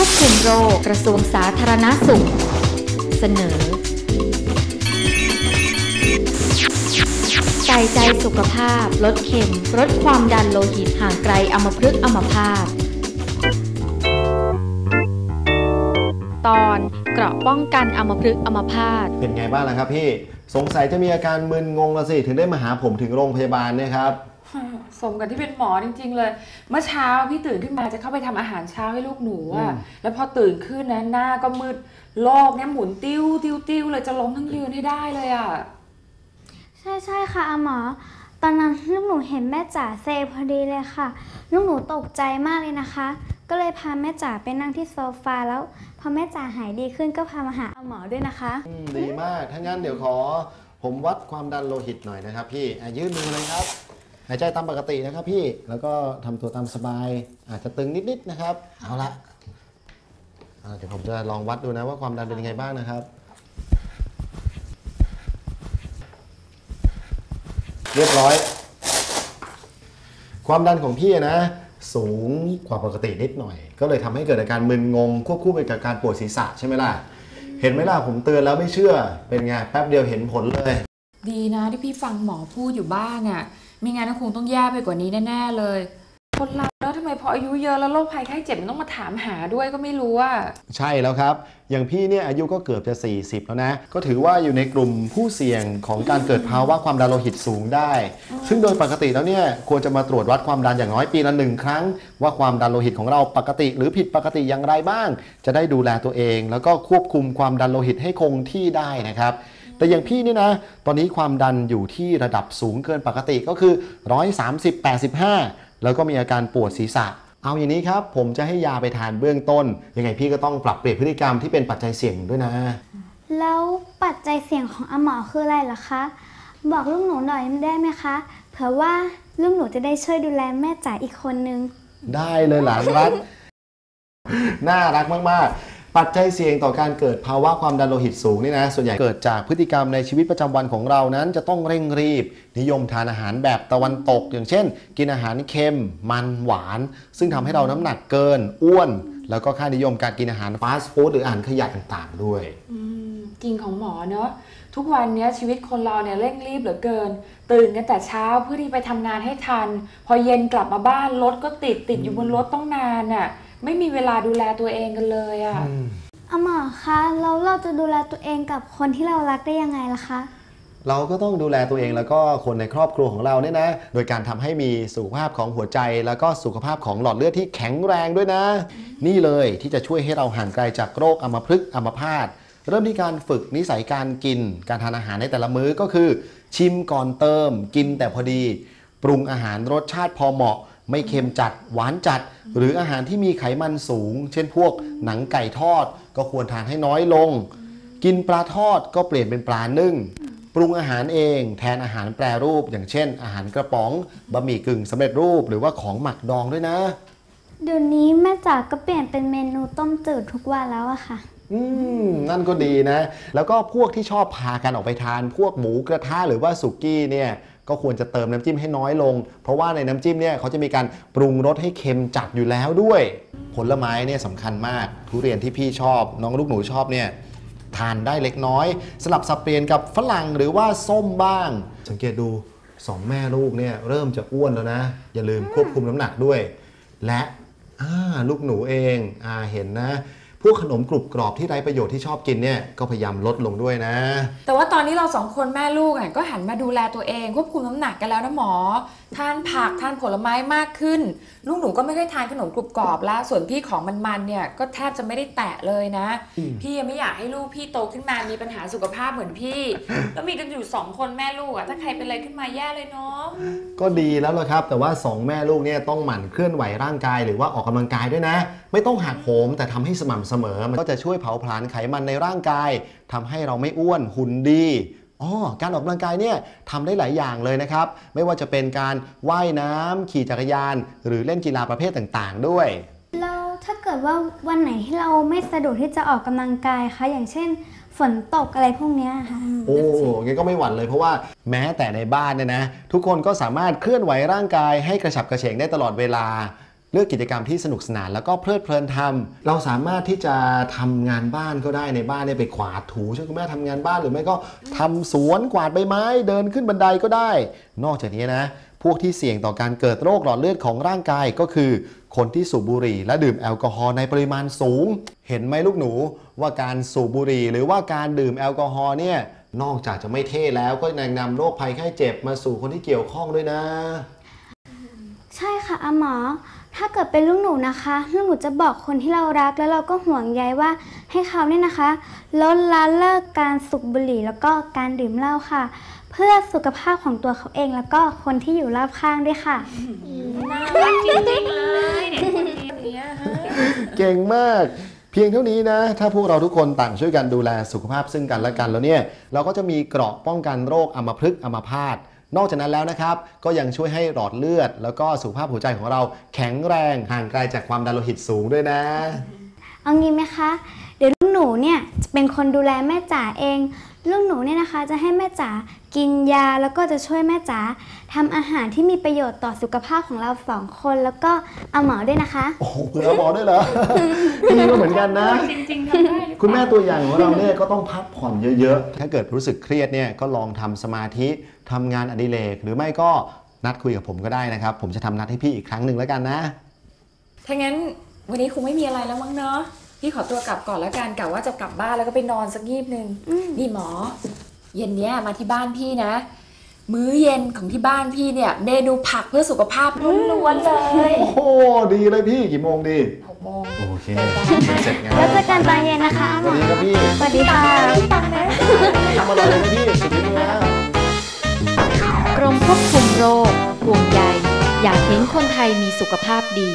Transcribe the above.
ควบคุมโรคกระทรวงสาธารณสุข เสนอ ใส่ใจสุขภาพ ลดเค็ม ลดความดันโลหิตห่างไกลอมพฤกษ์อมพาตตอนเกราะป้องกันอมพฤกษ์อมพาตเป็นไงบ้างล่ะครับพี่ สงสัยจะมีอาการมึนงงละสิ ถึงได้มาหาผมถึงโรงพยาบาลเนี่ยครับ สมกับที่เป็นหมอจริง ๆ เลย เมื่อเช้าพี่ตื่นขึ้นมาจะเข้าไปทำอาหารเช้าให้ลูกหนูอะอืมแล้วพอตื่นขึ้นนะหน้าก็มืดโลกเนี่ยหมุนติ้วติ้วติ้วเลยจะล้มทั้งยืนให้ได้เลยอะใช่ใช่ค่ะอาหมอ ตอนนั้นลูกหนูเห็นแม่จ๋าเซพอดีเลยค่ะ ลูกหนูตกใจมากเลยนะคะ ก็เลยพาแม่จ๋าไปนั่งที่โซฟาแล้วพอแม่จ๋าหายดีขึ้นก็พามาหาอาหมอด้วยนะคะอืมดีมากถ้างั้นเดี๋ยวขอผมวัดความดันโลหิตหน่อยนะครับพี่อะยื่นมือเลยครับ หายใจตามปกตินะครับพี่แล้วก็ทำตัวตามสบาย อาจจะตึงนิดๆนะครับ เอาละอะเดี๋ยวผมจะลองวัดดูนะว่าความดันเป็นยังไงบ้างนะครับ เรียบร้อย ความดันของพี่นะ สูงกว่าปกตินิดหน่อย ก็เลยทำให้เกิดอาการมึนงง ควบคู่ไปกับการปวดศีรษะใช่ไหมล่ะ เห็นไหมล่ะผมเตือนแล้วไม่เชื่อเป็นไงแป๊บเดียวเห็นผลเลย ดีนะที่พี่ฟังหมอพูดอยู่บ้างอะ ไม่งั้นคงต้องแย่ไปกว่านี้แน่ๆเลยคนเราแล้วทำไมพออายุเยอะแล้วโรคภัยไข้เจ็บมันต้องมาถามหาด้วยก็ไม่รู้อะใช่แล้วครับ อย่างพี่เนี่ยอายุก็เกือบจะ 40 แล้วนะ ก็ถือว่าอยู่ในกลุ่มผู้เสี่ยงของการเกิดภาวะความดันโลหิตสูงได้ ซึ่งโดยปกติแล้วเนี่ยควรจะมาตรวจวัดความดันอย่างน้อยปีละหนึ่งครั้ง ว่าความดันโลหิตของเราปกติ หรือผิดปกติอย่างไรบ้าง จะได้ดูแลตัวเอง แล้วก็ควบคุมความดันโลหิตให้คงที่ได้นะครับ แต่อย่างพี่นี่นะ ตอนนี้ความดันอยู่ที่ระดับสูงเกินปกติก็คือ 130 85 แล้วก็มีอาการปวดศีรษะ เอาอย่างนี้ครับ ผมจะให้ยาไปทานเบื้องต้น ยังไงพี่ก็ต้องปรับเปลี่ยนพฤติกรรมที่เป็นปัจจัยเสี่ยงด้วยนะ แล้วปัจจัยเสี่ยงของอาหมอคืออะไรล่ะคะ บอกลูกหนูหน่อยได้ไหมคะ เผื่อว่าลูกหนูจะได้ช่วยดูแลแม่จ๋าอีกคนนึง ได้เลยหลานรัก น่ารักมาก ๆ ปัจจัยเสี่ยงต่อการเกิดภาวะความดันโลหิตสูงนี่นะ ส่วนใหญ่เกิดจากพฤติกรรมในชีวิตประจำวันของเรานั้น จะต้องเร่งรีบ นิยมทานอาหารแบบตะวันตก อย่างเช่น กินอาหารเค็ม มันหวาน ซึ่งทำให้เราน้ำหนักเกิน อ้วน แล้วก็ค่านิยมการกินอาหารฟาสต์ฟู้ดหรืออาหารขยะต่างๆ ด้วยอืมจริงของหมอเนอะทุกวันนี้ชีวิตคนเราเนี่ยเร่งรีบเหลือเกิน ตื่นกันแต่เช้าเพื่อที่ไปทำงานให้ทัน พอเย็นกลับมาบ้านรถก็ติดติดอยู่บนรถต้องนานน่ะ ไม่มีเวลาดูแลตัวเองกันเลยอะ่ะอาหมอคะแล้วเราจะดูแลตัวเองกับคนที่เรารักได้ยังไงล่ะคะ เราก็ต้องดูแลตัวเองแล้วก็คนในครอบครัวของเราเนี่ยนะ โดยการทำให้มีสุขภาพของหัวใจ แล้วก็สุขภาพของหลอดเลือดที่แข็งแรงด้วยนะ นี่เลยที่จะช่วยให้เราห่างไกลจากโรคอัมพฤกษ์อัมพาตเริ่มที่การฝึกนิสัยการกิน การทานอาหารในแต่ละมื้อก็คือ ชิมก่อนเติม กินแต่พอดี ปรุงอาหารรสชาติพอเหมาะ ไม่เค็มจัดหวานจัด หรืออาหารที่มีไขมันสูง เช่นพวกหนังไก่ทอด ก็ควรทานให้น้อยลง กินปลาทอดก็เปลี่ยนเป็นปลานึ่ง ปรุงอาหารเองแทนอาหารแปรรูป อย่างเช่น อาหารกระป๋องบะหมี่กึ่งสำเร็จรูปหรือว่าของหมักดองด้วยนะ เดี๋ยวนี้แม่จ๋าก็เปลี่ยนเป็นเมนูต้มจืดทุกวันแล้วอะค่ะ อืมนั่นก็ดีนะ แล้วก็พวกที่ชอบพากันออกไปทาน พวกหมูกระทะหรือว่าสุกี้เนี่ย ก็ควรจะเติมน้ำจิ้มให้น้อยลง เพราะว่าในน้ำจิ้มเนี่ยเขาจะมีการปรุงรสให้เค็มจัดอยู่แล้วด้วย ผลไม้เนี่ยสำคัญมาก ทุเรียนที่พี่ชอบ น้องลูกหนูชอบเนี่ยทานได้เล็กน้อย สลับสับเปลี่ยนกับฝรั่งหรือว่าส้มบ้าง สังเกตดูสองแม่ลูกเนี่ยเริ่มจะอ้วนแล้วนะ อย่าลืมควบคุมน้ำหนักด้วย และลูกหนูเองอเห็นนะ พวกขนมกรุบกรอบที่ไร้ประโยชน์ที่ชอบกินเนี่ยก็พยายามลดลงด้วยนะ แต่ว่าตอนนี้เราสองคนแม่ลูกอะก็หันมาดูแลตัวเองควบคุมน้ำหนักกันแล้วนะหมอ ทานผักทานผลไม้มากขึ้น ลูกหนูก็ไม่ได้ทานขนมกรุบกรอบแล้วส่วนพี่ของมันๆเนี่ยก็แทบจะไม่ได้แตะเลยนะ พี่ยังไม่อยากให้ลูกพี่โตขึ้นมามีปัญหาสุขภาพเหมือนพี่ แล้วมีกันอยู่สองคนแม่ลูกอะถ้าใครเป็นอะไรขึ้นมาแย่เลยเนาะก็ดีแล้วล่ะครับ แต่ว่า 2 แม่ลูกเนี่ยต้องหมั่นเคลื่อนไหวร่างกายหรือว่าออกกำลังกายด้วยนะ ไม่ต้องหักโหมแต่ทำให้สม่ำเสมอ มันก็จะช่วยเผาผลาญไขมันในร่างกายทำให้เราไม่อ้วนหุ่นดีอ๋อการออกกำลังกายเนี่ยทำได้หลายอย่างเลยนะครับ ไม่ว่าจะเป็นการว่ายน้ำขี่จักรยาน หรือเล่นกีฬาประเภทต่างๆ ด้วยแล้วถ้าเกิดว่าวันไหนที่เราไม่สะดวกที่จะออกกำลังกายคะอย่างเช่นฝนตกอะไรพวกเนี้ยค่ะ โอ้งั้นก็ไม่หวั่นเลยเพราะว่าแม้แต่ในบ้านเนี่ยนะ ทุกคนก็สามารถเคลื่อนไหวร่างกายให้กระฉับกระเฉงได้ตลอดเวลาเลือกกิจกรรมที่สนุกสนานแล้วก็เพลิดเพลินทำเราสามารถที่จะทำงานบ้านก็ได้ในบ้านเนี่ยไปกวาดถูช่วยคุณแม่ทำงานบ้านหรือไม่ก็ทำสวนกวาดใบไม้ เดินขึ้นบันไดก็ได้ นอกจากนี้นะพวกที่เสี่ยงต่อการเกิดโรคหลอดเลือดของร่างกายก็คือ คนที่สูบบุหรี่ และดื่มแอลกอฮอล์ในปริมาณสูง เห็นไหมลูกหนูว่าการสูบบุหรี่ หรือว่าการดื่มแอลกอฮอล์เนี่ยนอกจากจะไม่เท่แล้วก็ยังนำโรคภัยไข้เจ็บมาสู่คนที่เกี่ยวข้องด้วยนะ ใช่ค่ะอาหมอ ถ้าเกิดเป็นลูกหนูนะคะลูกหนูจะบอกคนที่เรารักแล้วเราก็ห่วงใยว่าให้เขาเนี่ยนะคะ ลดละเลิกการสูบบุหรี่แล้วก็การดื่มเหล้าค่ะ เพื่อสุขภาพของตัวเขาเองแล้วก็คนที่อยู่รอบข้างด้วยค่ะ น่ารักจริงๆเลยเด็กคนนี้ฮะเก่งมาก เพียงเท่านี้นะ ถ้าพวกเราทุกคนต่างช่วยกันดูแลสุขภาพซึ่งกันและกันแล้วเนี่ย เราก็จะมีเกราะป้องกันโรคอัมพฤกษ์อัมพาต นอกจากนั้นแล้วนะครับ ก็ยังช่วยให้หลอดเลือด แล้วก็สุขภาพหัวใจของเราแข็งแรงห่างไกลจากความดันโลหิตสูงด้วยนะ เอางี้ไหมคะ เดี๋ยวลูกหนูเนี่ยจะเป็นคนดูแลแม่จ๋าเอง ลูกหนูเนี่ยนะคะจะให้แม่จ๋ากินยาแล้วก็จะช่วยแม่จ๋าทำอาหารที่มีประโยชน์ต่อสุขภาพของเราสองคน แล้วก็เอาหมอด้วยนะคะ โอ้โหเผื่อหมอด้วยเหรอพี่ก็เหมือนกันนะ จริงๆทำได้หรือเปล่า คุณแม่ตัวอย่างของเราเนี่ยก็ต้องพักผ่อนเยอะๆ ถ้าเกิดรู้สึกเครียดเนี่ยก็ลองทำสมาธิทำงานอดิเรก หรือไม่ก็นัดคุยกับผมก็ได้นะครับ ผมจะทำนัดให้พี่อีกครั้งหนึ่งแล้วกันนะ ถ้างั้นวันนี้คงไม่มีอะไรแล้วมั้งเนาะ พี่ขอตัวกลับก่อนแล้วกันกะว่าจะกลับบ้านแล้วก็ไปนอนสักงีบนึงนี่หมอ เย็นเนี้ยมาที่บ้านพี่นะ มื้อเย็นของที่บ้านพี่เนี่ยเมนูผักเพื่อสุขภาพล้วนๆเลย โอ้โหดีเลยพี่กี่โมงดีหกโมงโอเคเสร็จงานแล้วเจอกันตอนเย็นนะคะเอาสหมวัอสดีครับพี่สวัสดีค่ะทำอะไรเลยนะพี่สุดที่มือนะกรมควบคุมโรคห่วงใยอยากเห็นคนไทยมีสุขภาพดี